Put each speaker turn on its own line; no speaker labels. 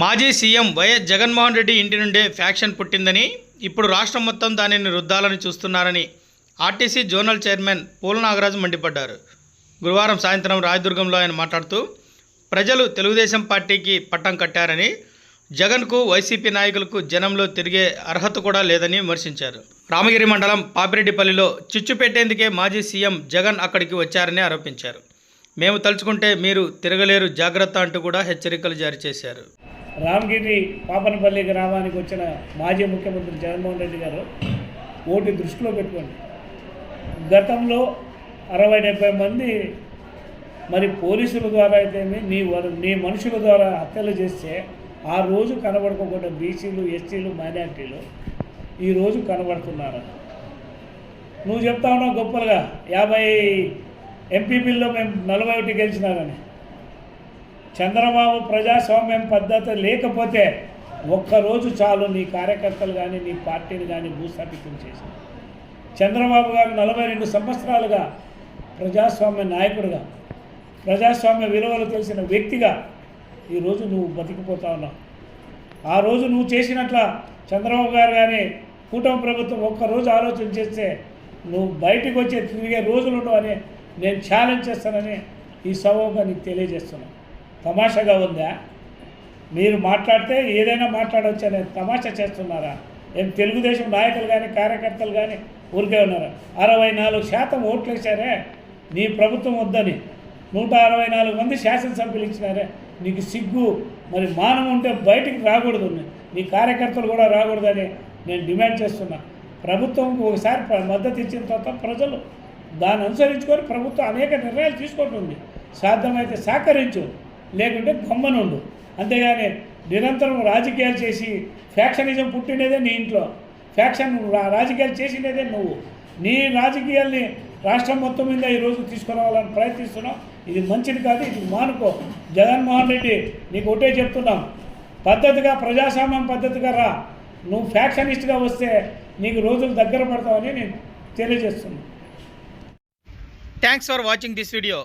మాజీ CM YS Jaganmohan Reddy ఇంటి నుండే ఫ్యాక్షన్ పుట్టిందని ఇప్పుడు రాష్ట్రం మొత్తం దానిని రుద్దాలని చూస్తున్నారని ఆర్టీసీ జోనల్ చైర్మన్ పూల నాగరాజు మండిపడ్డారు. గురువారం సాయంత్రం రాయదుర్గంలో ఆయన మాట్లాడుతూ ప్రజలు తెలుగుదేశం పార్టీకి పట్టం కట్టారని జగన్కు వైసీపీ నాయకులకు జనంలో తిరిగే అర్హత కూడా లేదని విమర్శించారు. రామగిరి మండలం పాపిరెడ్డిపల్లిలో చిచ్చు పెట్టేందుకే మాజీ సీఎం జగన్ అక్కడికి వచ్చారని ఆరోపించారు. మేము తలుచుకుంటే మీరు తిరగలేరు జాగ్రత్త అంటూ కూడా హెచ్చరికలు జారీ చేశారు.
రామగిరి పాపనపల్లి గ్రామానికి వచ్చిన మాజీ ముఖ్యమంత్రి జగన్మోహన్ రెడ్డి గారు ఓటు దృష్టిలో పెట్టుకోండి. గతంలో అరవై డెబ్బై మంది మరి పోలీసుల ద్వారా అయితేమి నీ వారు నీ మనుషుల ద్వారా హత్యలు చేస్తే ఆ రోజు కనబడుకోకుండా బీసీలు ఎస్టీలు మైనార్టీలు ఈరోజు కనబడుతున్నారు? నువ్వు చెప్తా ఉన్నావు గొప్పలుగా యాభై ఎంపీపీల్లో మేము నలభై ఒకటి గెలిచినారని. చంద్రబాబు ప్రజాస్వామ్యం పద్ధతి లేకపోతే ఒక్కరోజు చాలు నీ కార్యకర్తలు కానీ నీ పార్టీని కానీ భూస్థాపితం చేసింది చంద్రబాబు గారు నలభై రెండు సంవత్సరాలుగా ప్రజాస్వామ్య నాయకుడిగా ప్రజాస్వామ్య విలువలు తెలిసిన వ్యక్తిగా ఈరోజు నువ్వు బతికిపోతా ఉన్నావు. ఆ రోజు నువ్వు చేసినట్ల చంద్రబాబు గారు కానీ కూటమి ప్రభుత్వం ఒక్కరోజు ఆలోచన చేస్తే నువ్వు బయటకు వచ్చే తిరిగే రోజులు ఉండవని నేను ఛాలెంజ్ చేస్తానని ఈ సభగా నీకు తెలియజేస్తున్నాను. తమాషాగా ఉందా? మీరు మాట్లాడితే ఏదైనా మాట్లాడవచ్చు అనే తమాషా చేస్తున్నారా? ఏం తెలుగుదేశం నాయకులు కానీ కార్యకర్తలు కానీ ఊరికే ఉన్నారా? అరవై నాలుగు శాతం ఓట్లు వేశారే నీ ప్రభుత్వం వద్దని నూట అరవై నాలుగు మంది శాసనసభ్యులు ఇచ్చినారే. నీకు సిగ్గు మరి మానం ఉంటే బయటికి రాకూడదు నీ కార్యకర్తలు కూడా రాకూడదని నేను డిమాండ్ చేస్తున్నా. ప్రభుత్వం ఒకసారి మద్దతు ఇచ్చిన తర్వాత ప్రజలు దాన్ని అనుసరించుకొని ప్రభుత్వం అనేక నిర్ణయాలు తీసుకుంటుంది. సాధ్యమైతే సహకరించు. లేకుంటే గమ్మనుండు. అంతేగాని నిరంతరం రాజకీయాలు చేసి ఫ్యాక్షనిజం పుట్టినదే నీ ఇంట్లో. ఫ్యాక్షన్ రా- రాజకీయాలు చేసినదే నువ్వు. నీ రాజకీయాల్ని రాష్ట్రం మొత్తం మీద ఈరోజు తీసుకురావాలని ప్రయత్నిస్తున్నావు. ఇది మంచిది కాదు ఇది మానుకో. జగన్మోహన్ రెడ్డి నీకు ఒకటే చెప్తున్నాం. పద్ధతిగా ప్రజాస్వామ్యం పద్ధతిగా రా. నువ్వు ఫ్యాక్షనిస్ట్గా వస్తే నీకు రోజులు దగ్గర పడతావని నేను తెలియజేస్తున్నాను.
Thanks for watching this video